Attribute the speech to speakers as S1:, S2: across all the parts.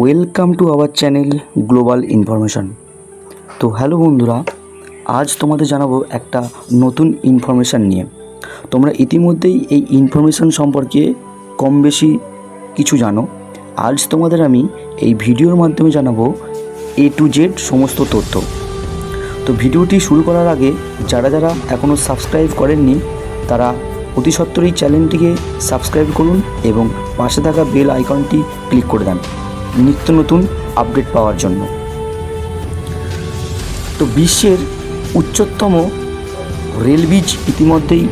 S1: Welcome to our channel global information তো hello বন্ধুরা, আজ তোমাদের জানাব একটা নতুন ইনফরমেশান নিয়ে। তোমরা ইতিমধ্যেই এই ইনফরমেশান সম্পর্কে কম বেশি কিছু জানো। আজ তোমাদের আমি এই ভিডিওর মাধ্যমে জানাব এ টু জেড সমস্ত তথ্য। তো ভিডিওটি শুরু করার আগে, যারা যারা এখনও সাবস্ক্রাইব করেননি, তারা অতি সত্বর এই চ্যানেলটিকে সাবস্ক্রাইব করুন এবং পাশে থাকা বেল আইকনটি ক্লিক করে দেন। নিত্য নতুন আপডেট পাওয়ার জন্য। তো বিশ্বের উচ্চতম রেল ব্রিজ ইতিমধ্যেই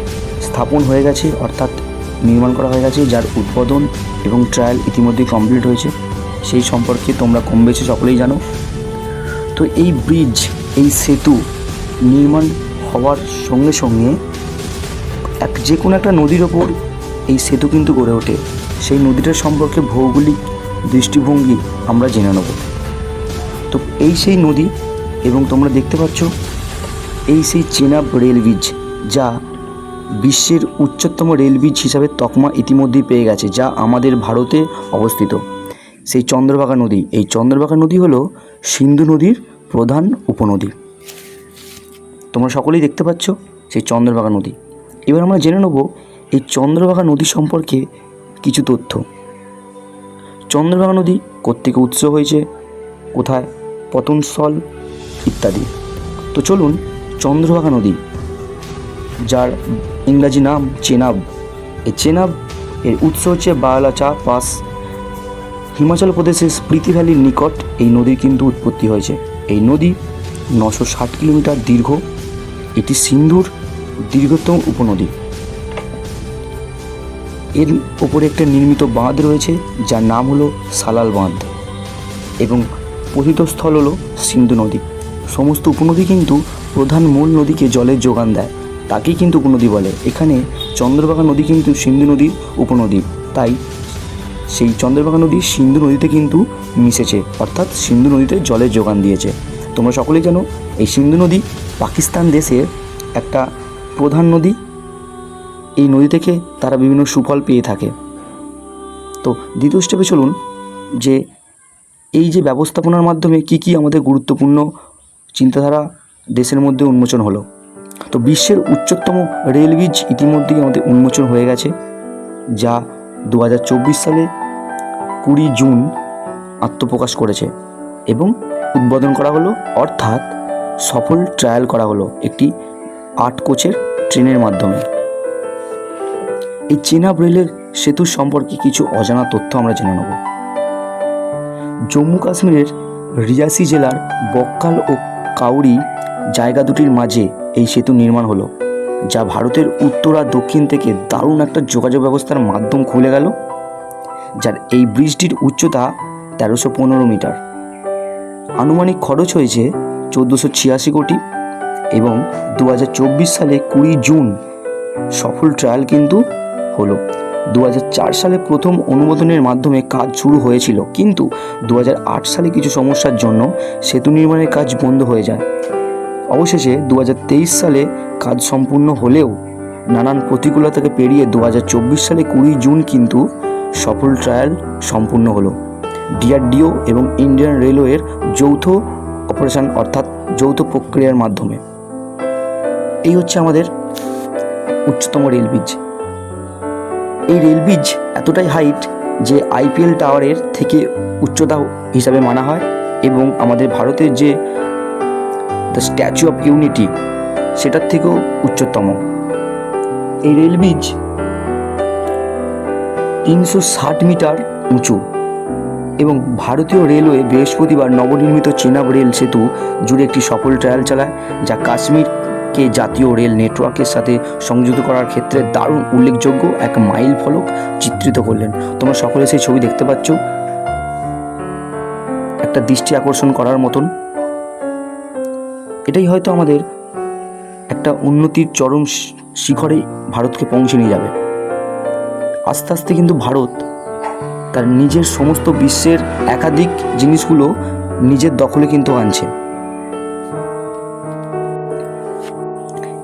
S1: স্থাপন হয়ে গেছে, অর্থাৎ নির্মাণ করা হয়ে গেছে, যার উদ্বোধন এবং ট্রায়াল ইতিমধ্যেই কমপ্লিট হয়েছে। সেই সম্পর্কে তোমরা কম বেশি সকলেই জানো। তো এই ব্রিজ এই সেতু নির্মাণ হওয়ার সঙ্গে সঙ্গে এক যে কোনো একটা নদীর ওপর এই সেতু কিন্তু গড়ে ওঠে। সেই নদীটার সম্পর্কে ভৌগোলিক দৃষ্টিভঙ্গি আমরা জেনে নেব। তো এই সেই নদী এবং তোমরা দেখতে পাচ্ছ এই সেই চেনাব রেল ব্রিজ যা বিশ্বের উচ্চতম রেল ব্রিজ হিসাবে তকমা ইতিমধ্যেই পেয়ে গেছে, যা আমাদের ভারতে অবস্থিত। সেই চন্দ্রভাগা নদী, এই চন্দ্রভাগা নদী হলো সিন্ধু নদীর প্রধান উপনদী। তোমরা সকলেই দেখতে পাচ্ছ সেই চন্দ্রভাগা নদী। এবার আমরা জেনে নেব এই চন্দ্রভাগা নদী সম্পর্কে কিছু তথ্য। চন্দ্রভাগা নদী কোত্থেকে উৎস হয়েছে, কোথায় পতনস্থল ইত্যাদি। তো চলুন চন্দ্রভাগা নদী, যার ইংরাজি নাম চেনাব। এই চেনাব এর উৎস হচ্ছে বায়ালাচা পাস হিমাচল প্রদেশের স্প্রিতি ভ্যালির নিকট এই নদীর কিন্তু উৎপত্তি হয়েছে। এই নদী নশো ষাট কিলোমিটার দীর্ঘ। এটি সিন্ধুর দীর্ঘতম উপনদী। এর ওপরে একটা নির্মিত বাঁধ রয়েছে, যার নাম হলো সালাল বাঁধ এবং পতিতস্থল হলো সিন্ধু নদী। সমস্ত উপনদী কিন্তু প্রধান মূল নদীকে জলের যোগান দেয়। তাকেই কিন্তু উপনদী বলে। এখানে চন্দ্রভাগা নদী কিন্তু সিন্ধু নদীর উপনদী। তাই সেই চন্দ্রভাগা নদী সিন্ধু নদীতে কিন্তু মিশেছে, অর্থাৎ সিন্ধু নদীতে জলের যোগান দিয়েছে। তোমরা সকলেই জানো, এই সিন্ধু নদী পাকিস্তান দেশের একটা প্রধান নদী। এই নদী থেকে তারা বিভিন্ন সুফল পেয়ে থাকে। তো দ্বিতীয় স্টেপে চলুন যে এই যে ব্যবস্থাপনার মাধ্যমে কি কি আমাদের গুরুত্বপূর্ণ চিন্তাধারা দেশের মধ্যে উন্মোচন হলো। তো বিশ্বের উচ্চতম রেল ব্রিজ ইতিমধ্যেই আমাদের উন্মোচন হয়ে গেছে, যা দু হাজার চব্বিশ সালে কুড়ি জুন আত্মপ্রকাশ করেছে এবং উদ্বোধন করা হলো, অর্থাৎ সফল ট্রায়াল করা হলো একটি আট কোচের ট্রেনের মাধ্যমে। এই চেনাব রেলের সেতুর সম্পর্কে কিছু অজানা তথ্য আমরা জেনে নেব। জম্মু কাশ্মীরের রিয়াসি জেলার বক্কাল ও কাউরি জায়গা দুটির মাঝে এই সেতু নির্মাণ হলো, যা ভারতের উত্তর আর দক্ষিণ থেকে দারুণ একটা যোগাযোগ ব্যবস্থার মাধ্যম খুলে গেল, যার এই ব্রিজটির উচ্চতা তেরোশো পনেরো মিটার। আনুমানিক খরচ হয়েছে চোদ্দোশো ছিয়াশি কোটি এবং দু হাজার চব্বিশ সালে কুড়ি জুন সফল ট্রায়াল কিন্তু হলো। দু সালে প্রথম অনুমোদনের মাধ্যমে কাজ শুরু হয়েছিল, কিন্তু দু হাজার আট সালে কিছু সমস্যার জন্য সেতু নির্মাণের কাজ বন্ধ হয়ে যায়। অবশেষে দু হাজার তেইশ সালে কাজ সম্পূর্ণ হলেও নানান প্রতিকূলতাকে পেরিয়ে দু হাজার চব্বিশ সালে কুড়ি জুন কিন্তু সফল ট্রায়াল সম্পূর্ণ হলো। ডিআরডিও এবং ইন্ডিয়ান রেলওয়ের যৌথ অপারেশন অর্থাৎ যৌথ প্রক্রিয়ার মাধ্যমে। এই হচ্ছে আমাদের উচ্চতম রেল ব্রিজ। এই রেল ব্রিজ এতটাই হাইট যে আইপিএল টাওয়ারের থেকে উচ্চতা হিসাবে মানা হয় এবং আমাদের ভারতের যে দ্য স্ট্যাচু অফ ইউনিটি সেটার থেকেও উচ্চতম। এই রেল ব্রিজ তিনশো ষাট মিটার উঁচু এবং ভারতীয় রেলওয়ে বৃহস্পতিবার নবনির্মিত চেনাব রেল সেতু জুড়ে একটি সফল ট্রায়াল চালায়, যা কাশ্মীরকে জাতীয় রেল নেটওয়ার্কের সাথে সংযুক্ত করার ক্ষেত্রে দারুণ উল্লেখযোগ্য এক মাইল ফলক চিত্রিত করলেন। তোমরা সকলে সেই ছবি দেখতে পাচ্ছ। একটা দৃষ্টি আকর্ষণ করার মতন। এটাই হয়তো আমাদের একটা উন্নতির চরম শিখরে ভারতকে পৌঁছে নিয়ে যাবে। আস্তে আস্তে কিন্তু ভারত তার নিজের সমস্ত বিশ্বের একাধিক জিনিসগুলো নিজের দখলে কিন্তু আনছে।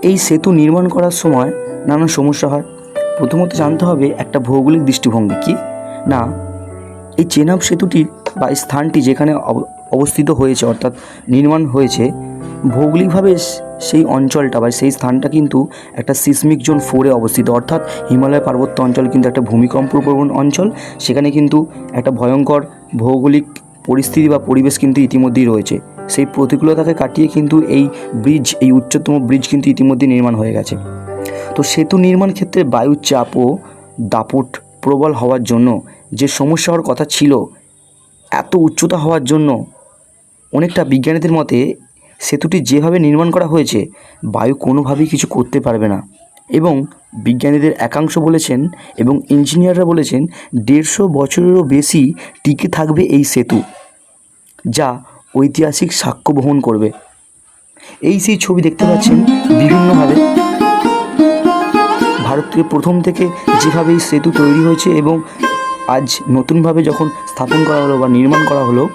S1: এই সেতু নির্মাণ করার সময় নানান সমস্যা হয়। প্রথমত জানতে হবে একটা ভৌগোলিক দৃষ্টিভঙ্গি কি? না, এই চেনাব সেতুটি বা স্থানটি যেখানে অব- অবস্থিত হয়েছে অর্থাৎ নির্মাণ হয়েছে, ভৌগোলিকভাবে সেই অঞ্চলটা বা সেই স্থানটা কিন্তু একটা সিসমিক জোন ফোরে অবস্থিত। অর্থাৎ হিমালয় পার্বত্য অঞ্চল কিন্তু একটা ভূমিকম্প প্রবণ অঞ্চল। সেখানে কিন্তু একটা ভয়ঙ্কর ভৌগোলিক পরিস্থিতি বা পরিবেশ কিন্তু ইতিমধ্যেই রয়েছে। সেই প্রতিকূলতাকে কাটিয়ে কিন্তু এই ব্রিজ এই উচ্চতম ব্রিজ কিন্তু ইতিমধ্যে নির্মাণ হয়ে গেছে। তো সেতু নির্মাণ ক্ষেত্রে বায়ুর চাপ ও দাপট প্রবল হওয়ার জন্য যে সমস্যা হওয়ার কথা ছিল, এত উচ্চতা হওয়ার জন্য অনেকটা বিজ্ঞানীদের মতে সেতুটি যেভাবে নির্মাণ করা হয়েছে, বায়ু কোনোভাবেই কিছু করতে পারবে না। এবং বিজ্ঞানীদের একাংশ বলেছেন এবং ইঞ্জিনিয়াররা বলেছেন, দেড়শো বছরেরও বেশি টিকে থাকবে এই সেতু, যা ঐতিহাসিক সাক্ষ্য বহন করবে। এই সেই ছবি দেখতে পাচ্ছেন বিভিন্নভাবে। ভারতকে প্রথম থেকে যেভাবে এই সেতু তৈরি হয়েছে এবং আজ নতুনভাবে যখন স্থাপন করা হলো বা নির্মাণ করা হলো,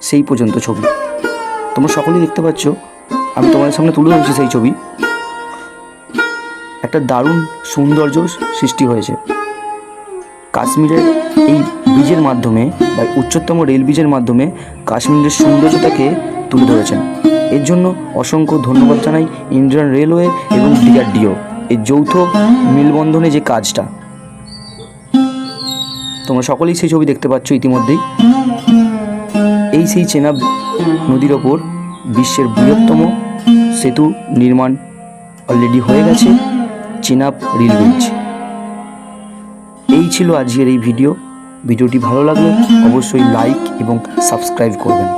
S1: সেই পর্যন্ত ছবি। তোমরা সকলেই দেখতে পাচ্ছ, আমি তোমাদের সামনে তুলে ধরছি সেই ছবি। একটা দারুণ সৌন্দর্য সৃষ্টি হয়েছে। কাশ্মীরের এই ব্রিজের মাধ্যমে বা উচ্চতম রেল ব্রিজের মাধ্যমে কাশ্মীরের সৌন্দর্যতাকে তুলে ধরেছেন। এর জন্য অসংখ্য ধন্যবাদ জানাই ইন্ডিয়ান রেলওয়ে এবং ডিআরডিও এই যৌথ মিলবন্ধনে যে কাজটা, তোমরা সকলেই সেই ছবি দেখতে পাচ্ছ ইতিমধ্যেই। এই সেই চেনাব নদীর ওপর বিশ্বের বৃহত্তম সেতু নির্মাণ অলরেডি হয়ে গেছে, চেনাব রেল ব্রিজ। এই ছিল আজকের এই ভিডিও। ভিডিওটি ভালো লাগলে অবশ্যই লাইক এবং সাবস্ক্রাইব করবেন।